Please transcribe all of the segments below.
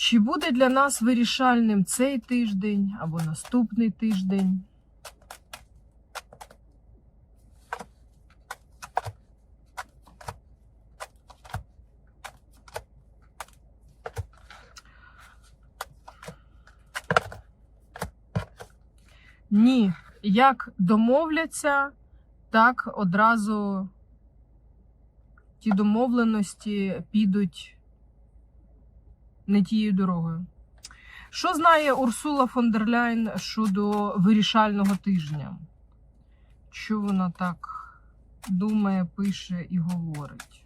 Чи буде для нас вирішальним цей тиждень або наступний тиждень? Ні, як домовляться, так одразу ті домовленості підуть не тією дорогою. Що знає Урсула фон дер Ляйн щодо вирішального тижня? Що вона так думає, пише і говорить?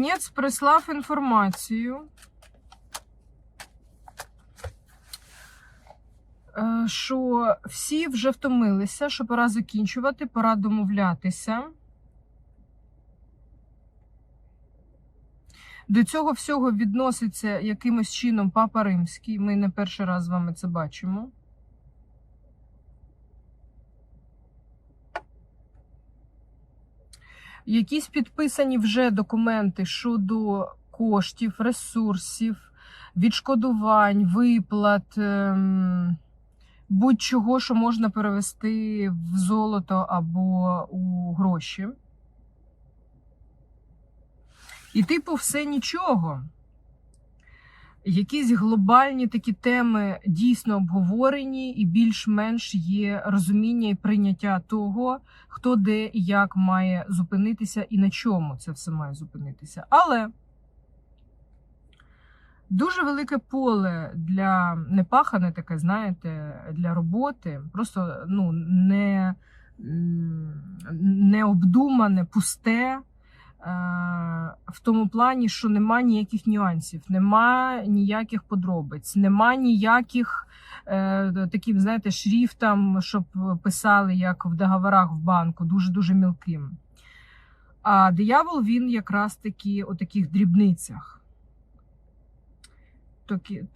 Ганець прислав інформацію, е, що всі вже втомилися, що пора закінчувати, пора домовлятися. До цього всього відноситься якимось чином Папа Римський. Ми не перший раз з вами це бачимо. Якісь підписані вже документи щодо коштів, ресурсів, відшкодувань, виплат, ем, будь-чого, що можна перевести в золото або у гроші. І, типу, все нічого. Якісь глобальні такі теми дійсно обговорені, і більш-менш є розуміння і прийняття того, хто де і як має зупинитися і на чому це все має зупинитися. Але дуже велике поле для непахане таке, знаєте, для роботи, просто ну, не, необдумане, пусте. Е, В тому плані, що нема ніяких нюансів, нема ніяких подробиць, нема ніяких е, таким, знаєте, шрифтом, щоб писали, як в договорах в банку, дуже-дуже мілким. А диявол він якраз таки у таких дрібницях.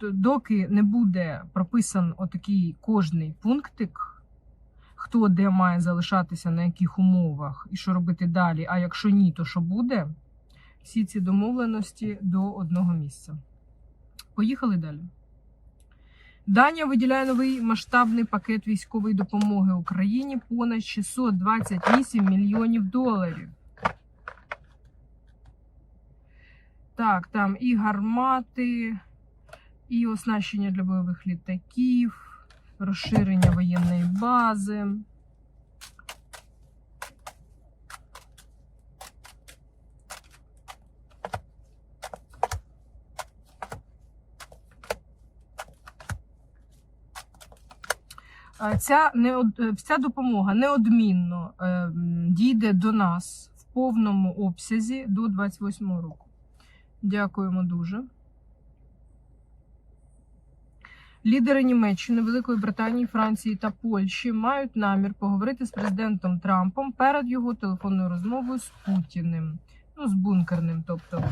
Доки не буде прописан отакий кожний пунктик, хто де має залишатися, на яких умовах і що робити далі. А якщо ні, то що буде? Всі ці домовленості до одного місця. Поїхали далі. Данія виділяє новий масштабний пакет військової допомоги Україні понад 628 мільйонів доларів. Так, там і гармати, і оснащення для бойових літаків розширення воєнної бази. Е, Ця, неод- е, ця допомога неодмінно е, дійде до нас в повному обсязі до 28 року. Дякуємо дуже. Лідери Німеччини, Великої Британії, Франції та Польщі мають намір поговорити з президентом Трампом перед його телефонною розмовою з Путіним. Ну, з бункерним. Тобто,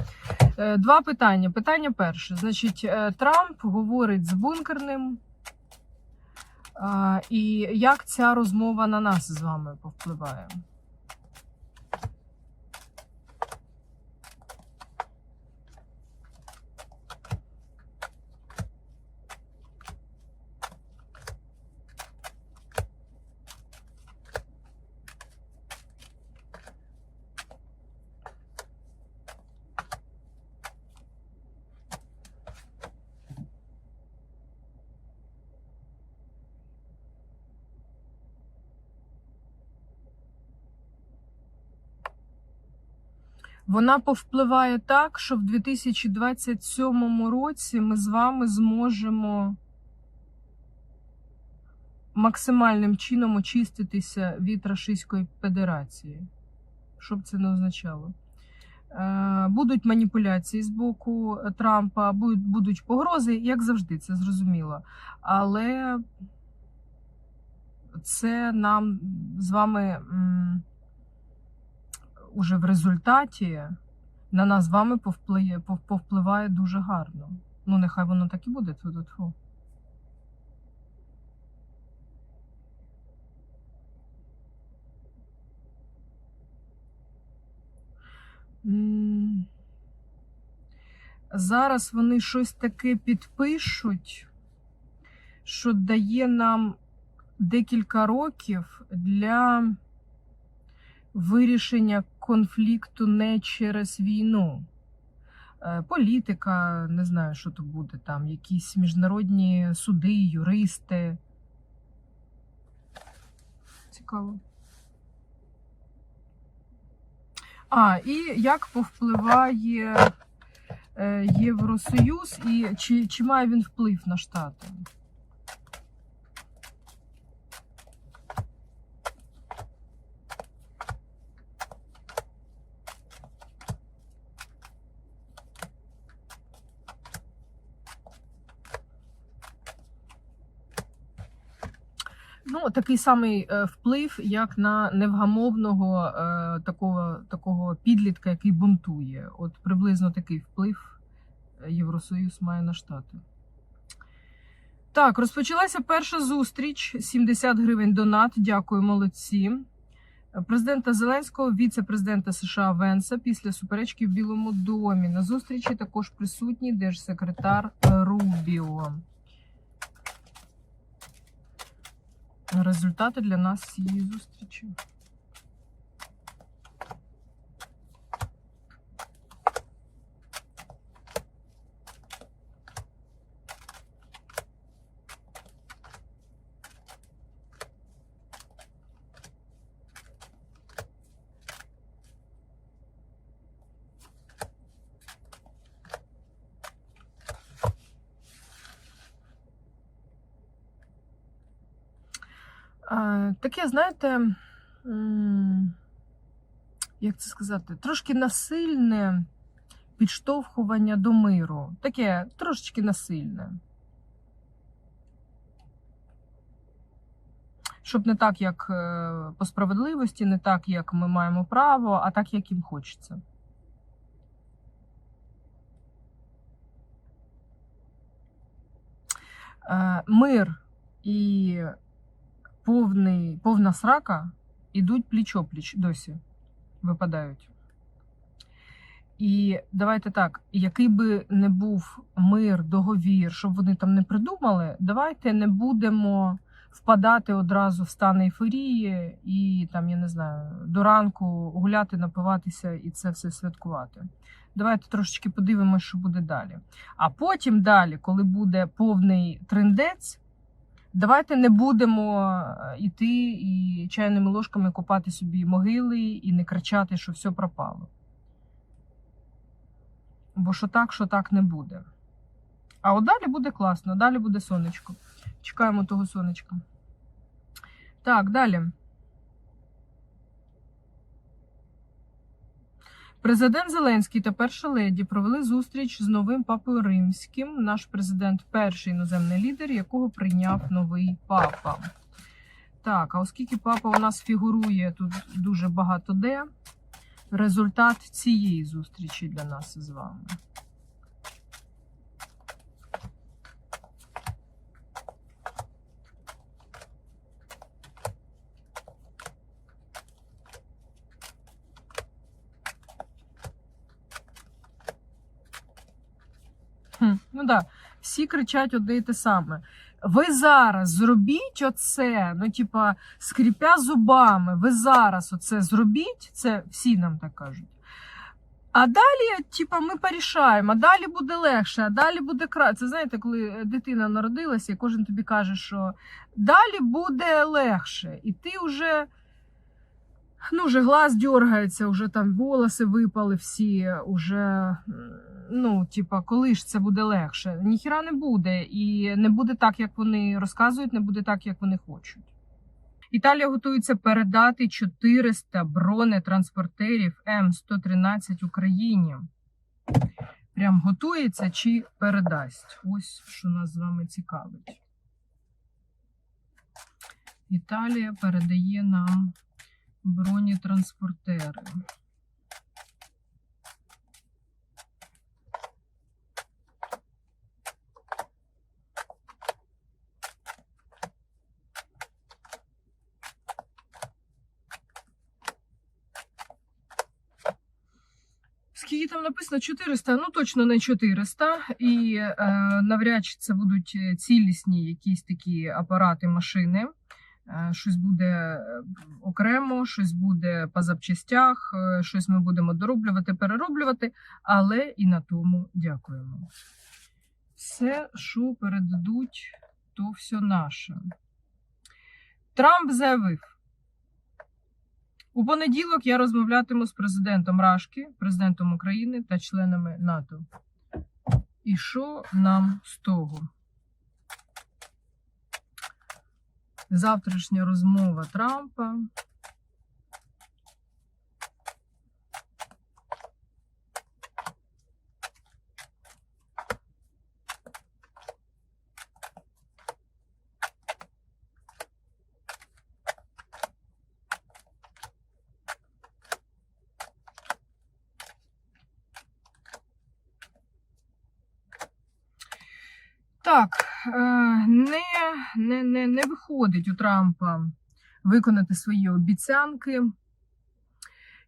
Е, два питання. Питання перше. Значить, е, Трамп говорить з бункерним. І як ця розмова на нас з вами повпливає? Вона повпливає так, що в 2027 році ми з вами зможемо максимальним чином очиститися від Російської Федерації. Що б це не означало? Е, Будуть маніпуляції з боку Трампа, будуть погрози, як завжди, це зрозуміло. Але це нам з вами. Уже в результаті на нас з вами повпливає, повпливає дуже гарно. Ну, нехай воно так і буде. Тьфу-тьфу. М. Зараз вони щось таке підпишуть, що дає нам декілька років для вирішення конфлікту не через війну. Е, Політика, не знаю, що то буде там, якісь міжнародні суди, юристи. Цікаво. А, і як повпливає е, Євросоюз, і чи, чи має він вплив на Штати? Ну, такий самий е, вплив, як на невгамовного е, такого, такого підлітка, який бунтує. От приблизно такий вплив е, Євросоюз має на Штати. Так, розпочалася перша зустріч. 70 гривень донат. Дякую, молодці. Президента Зеленського, віце-президента США Венса після суперечки в Білому домі. На зустрічі також присутній держсекретар Рубіо. Результати для нас цієї зустрічі. Таке, знаєте, як це сказати, трошки насильне підштовхування до миру. Таке трошечки насильне. Щоб не так, як е, по справедливості, не так, як ми маємо право, а так, як їм хочеться. Е, Мир і повний, повна срака ідуть пліч-опліч досі випадають. І давайте так, який би не був мир, договір, щоб вони там не придумали, давайте не будемо впадати одразу в стан ейфорії і там, я не знаю, до ранку гуляти, напиватися і це все святкувати. Давайте трошечки подивимося, що буде далі. А потім далі, коли буде повний трендець, Давайте не будемо йти і чайними ложками копати собі могили і не кричати, що все пропало. Бо що так, що так не буде. А от далі буде класно, далі буде сонечко. Чекаємо того сонечка. Так, далі. Президент Зеленський та перша леді провели зустріч з новим папою римським. Наш президент перший іноземний лідер, якого прийняв новий папа. Так, а оскільки папа у нас фігурує тут дуже багато де, результат цієї зустрічі для нас з вами. Ну да, всі кричать одне і те саме. Ви зараз зробіть оце, ну, типа, скріпя зубами, ви зараз оце зробіть, це всі нам так кажуть. А далі, типа, ми порішаємо, а далі буде легше, а далі буде краще. Це знаєте, коли дитина народилася, і кожен тобі каже, що далі буде легше, і ти вже. Ну, вже глаз дергається, вже там волоси випали всі, уже, ну, типа, коли ж це буде легше? Ніхіра не буде. І не буде так, як вони розказують, не буде так, як вони хочуть. Італія готується передати 400 бронетранспортерів М113 Україні. Прям готується чи передасть? Ось що нас з вами цікавить. Італія передає нам бронетранспортери. Скільки там написано 400, ну точно не 400. І е, навряд чи це будуть е, цілісні якісь такі апарати, машини. Е, Щось буде е, окремо, щось буде по запчастях, щось ми будемо дороблювати, перероблювати, але і на тому дякуємо. Все, що передадуть, то все наше. Трамп заявив. У понеділок я розмовлятиму з президентом Рашки, президентом України та членами НАТО. І що нам з того? Завтрашня розмова Трампа. Так, е, не, не, не, не виходить у Трампа виконати свої обіцянки,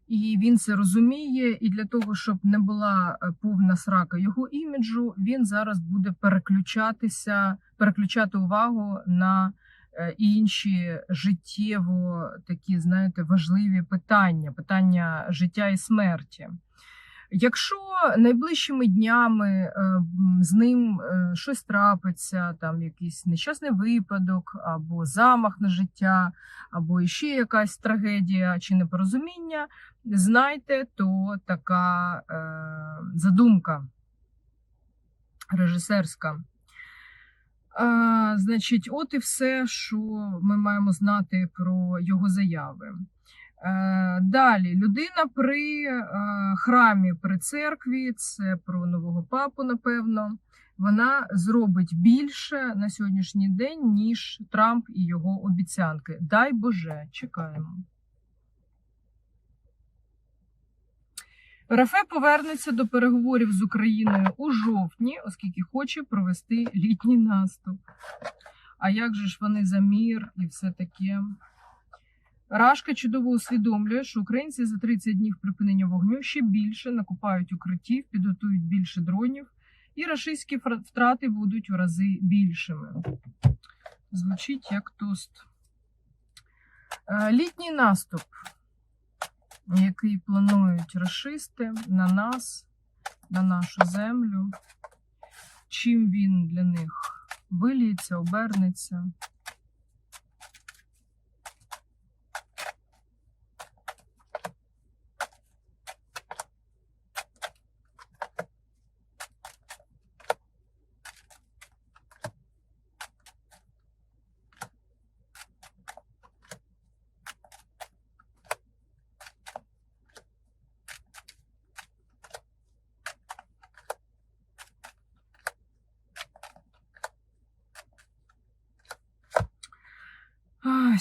і він це розуміє. І для того, щоб не була е, повна срака його іміджу, він зараз буде переключатися, переключати увагу на е, інші життєво такі, знаєте, важливі питання, питання життя і смерті. Якщо найближчими днями е, з ним е, щось трапиться, там якийсь нещасний випадок, або замах на життя, або ще якась трагедія чи непорозуміння, знайте, то така е, задумка режисерська. А, значить, от і все, що ми маємо знати про його заяви. Е, Далі людина при е, храмі при церкві, це про нового папу, напевно. Вона зробить більше на сьогоднішній день, ніж Трамп і його обіцянки. Дай Боже, чекаємо. РФ повернеться до переговорів з Україною у жовтні, оскільки хоче провести літній наступ. А як же ж вони за мір і все таке? Рашка чудово усвідомлює, що українці за 30 днів припинення вогню ще більше накопають укриттів, підготують більше дронів, і рашистські втрати будуть в рази більшими. Звучить як тост. Е, Літній наступ, який планують рашисти на нас, на нашу землю. Чим він для них виліється, обернеться.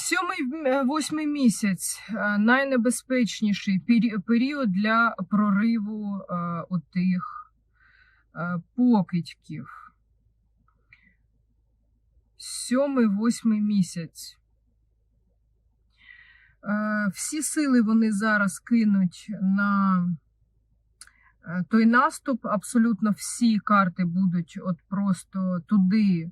А, Сьомий е, місяць е, найнебезпечніший період для прориву е, отих покидьків. Сьомий восьмий місяць. Всі сили вони зараз кинуть на той наступ. Абсолютно всі карти будуть от просто туди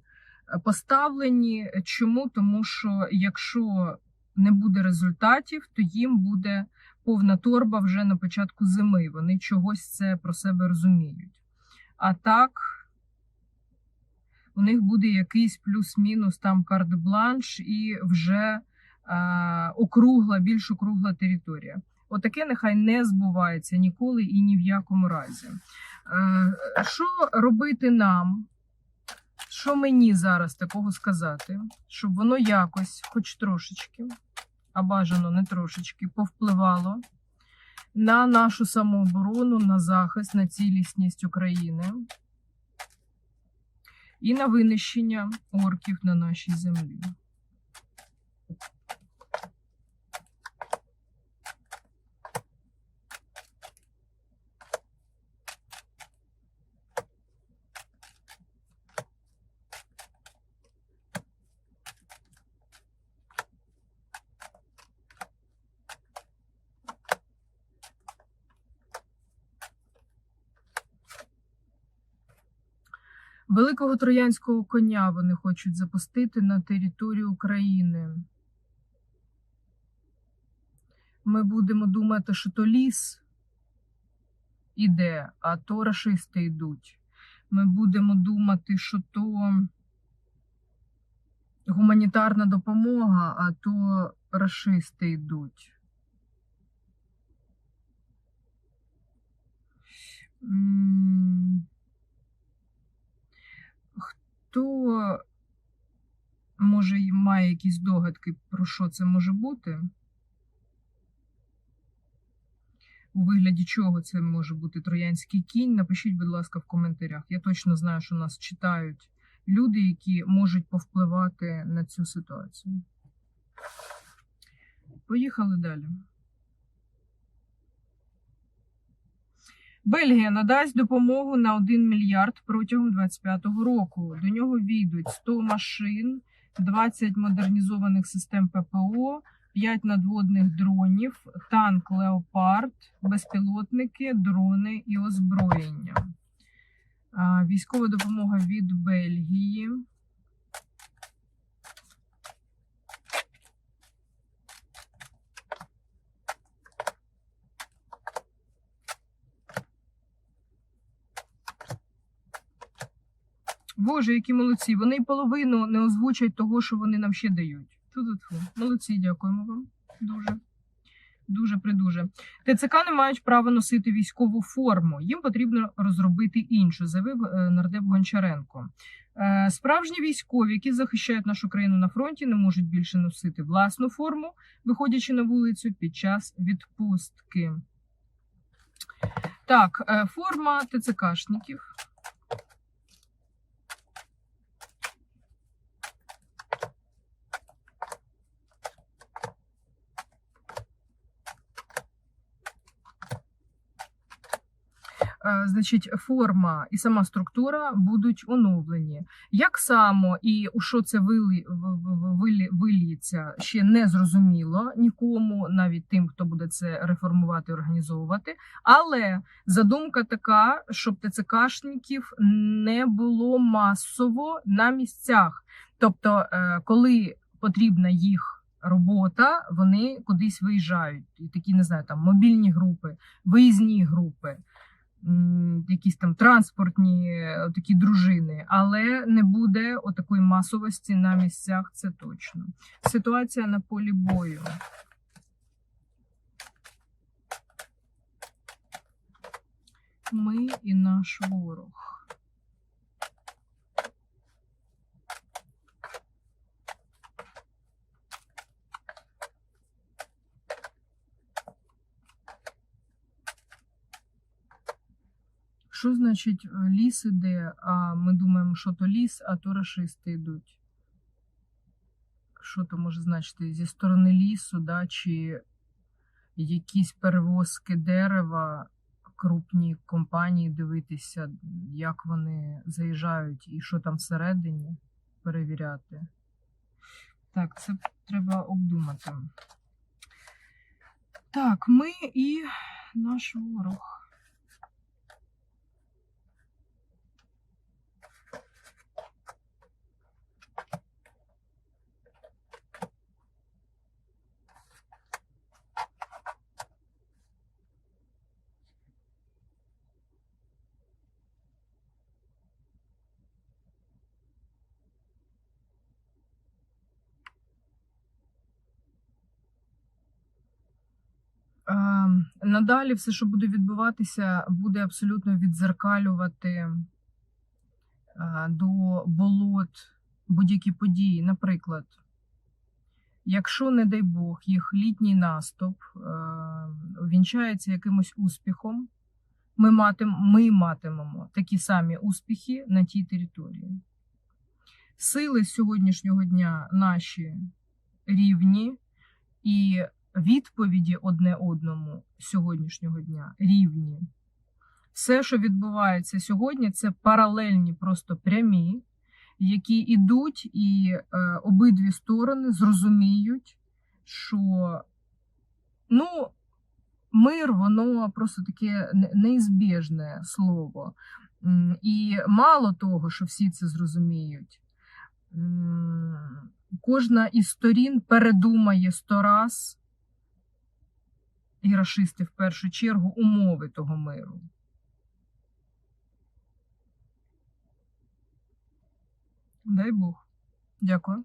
поставлені. Чому? Тому що якщо не буде результатів, то їм буде повна торба вже на початку зими. Вони чогось це про себе розуміють. А так, у них буде якийсь плюс-мінус там карт-бланш і вже е, округла, більш округла територія. Отаке нехай не збувається ніколи і ні в якому разі. Е, що робити нам? Що мені зараз такого сказати, щоб воно якось, хоч трошечки, а бажано не трошечки, повпливало на нашу самооборону, на захист, на цілісність України і на винищення орків на нашій землі. Великого троянського коня вони хочуть запустити на територію України. Ми будемо думати, що то ліс іде, а то рашисти йдуть. Ми будемо думати, що то гуманітарна допомога, а то рашисти йдуть. Хто може має якісь догадки, про що це може бути? У вигляді чого це може бути троянський кінь? Напишіть, будь ласка, в коментарях. Я точно знаю, що нас читають люди, які можуть повпливати на цю ситуацію. Поїхали далі. Бельгія надасть допомогу на 1 мільярд протягом 2025 року. До нього війдуть 100 машин, 20 модернізованих систем ППО, 5 надводних дронів, танк Леопард, безпілотники, дрони і озброєння. Військова допомога від Бельгії. Боже, які молодці. Вони й половину не озвучать того, що вони нам ще дають. Ту-ту-ту. Молодці, дякуємо вам. Дуже. Дуже придуже. ТЦК не мають права носити військову форму. Їм потрібно розробити іншу, заявив е, нардеп Гончаренко. Е, Справжні військові, які захищають нашу країну на фронті, не можуть більше носити власну форму, виходячи на вулицю під час відпустки. Так, е, форма ТЦКшників. Значить, форма і сама структура будуть оновлені. Як само і у що це вили, ще не зрозуміло нікому, навіть тим, хто буде це реформувати, організовувати. Але задумка така, щоб ТЦКшників не було масово на місцях. Тобто, е, коли потрібна їх робота, вони кудись виїжджають. І такі, не знаю, там мобільні групи, виїзні групи якісь там транспортні е, такі дружини, але не буде отакої масовості на місцях, це точно. Ситуація на полі бою. Ми і наш ворог. Що значить е, ліс іде, а ми думаємо, що то ліс, а то рашисти йдуть. Що то може значити зі сторони лісу, да, чи якісь перевозки дерева, крупні компанії дивитися, як вони заїжджають і що там всередині перевіряти. Так, це треба обдумати. Так, ми і наш ворог. Е, Надалі все, що буде відбуватися, буде абсолютно відзеркалювати е, до болот будь-які події. Наприклад, якщо, не дай Бог, їх літній наступ е, увінчається якимось успіхом, ми, матим, ми матимемо такі самі успіхи на тій території. Сили сьогоднішнього дня наші рівні і відповіді одне одному сьогоднішнього дня рівні. Все, що відбувається сьогодні, це паралельні, просто прямі, які йдуть, і е, обидві сторони зрозуміють, що ну, мир, воно просто таке неізбіжне слово. І мало того, що всі це зрозуміють. Кожна із сторін передумає сто раз, і рашисти в першу чергу, умови того миру. Дай Бог. Дякую.